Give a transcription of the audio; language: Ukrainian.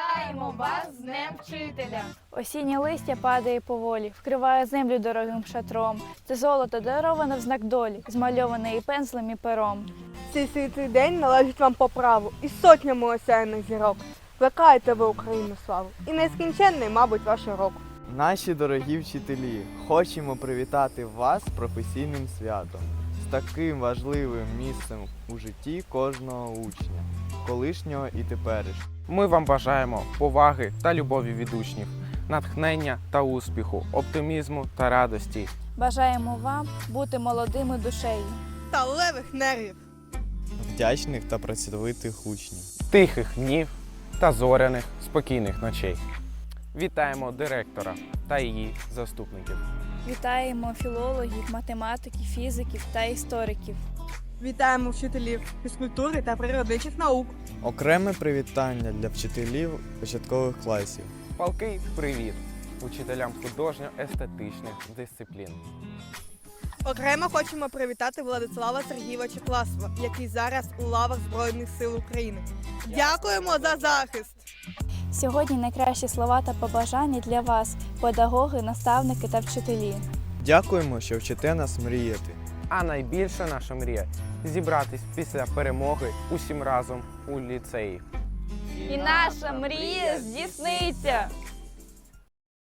Вітаємо вас з Днем Вчителя! Осіннє листя падає поволі, вкриває землю дорогим шатром. Це золото дароване в знак долі, змальоване і пензлем, і пером. Цей світлий день належить вам по праву і сотнями осяяних зірок. Плекаєте ви Україну славу і нескінченний, мабуть, ваш урок. Наші дорогі вчителі, хочемо привітати вас з професійним святом, з таким важливим місцем у житті кожного учня, колишнього і теперішнього. Ми вам бажаємо поваги та любові від учнів, натхнення та успіху, оптимізму та радості. Бажаємо вам бути молодими душею. Та левих нервів. Вдячних та працьовитих учнів. тихих днів та зоряних спокійних ночей. Вітаємо директора та її заступників. Вітаємо філологів, математиків, фізиків та істориків. Вітаємо вчителів фізкультури та природничих наук. Окреме привітання для вчителів початкових класів. Палкий привіт учителям художньо-естетичних дисциплін. Окремо хочемо привітати Владислава Сергійовича Класова, який зараз у лавах Збройних сил України. Дякуємо за захист! Сьогодні найкращі слова та побажання для вас, педагоги, наставники та вчителі. Дякуємо, що вчите нас мріяти. А найбільша наша мрія зібратись після перемоги усім разом у ліцеї. І наша мрія здійсниться!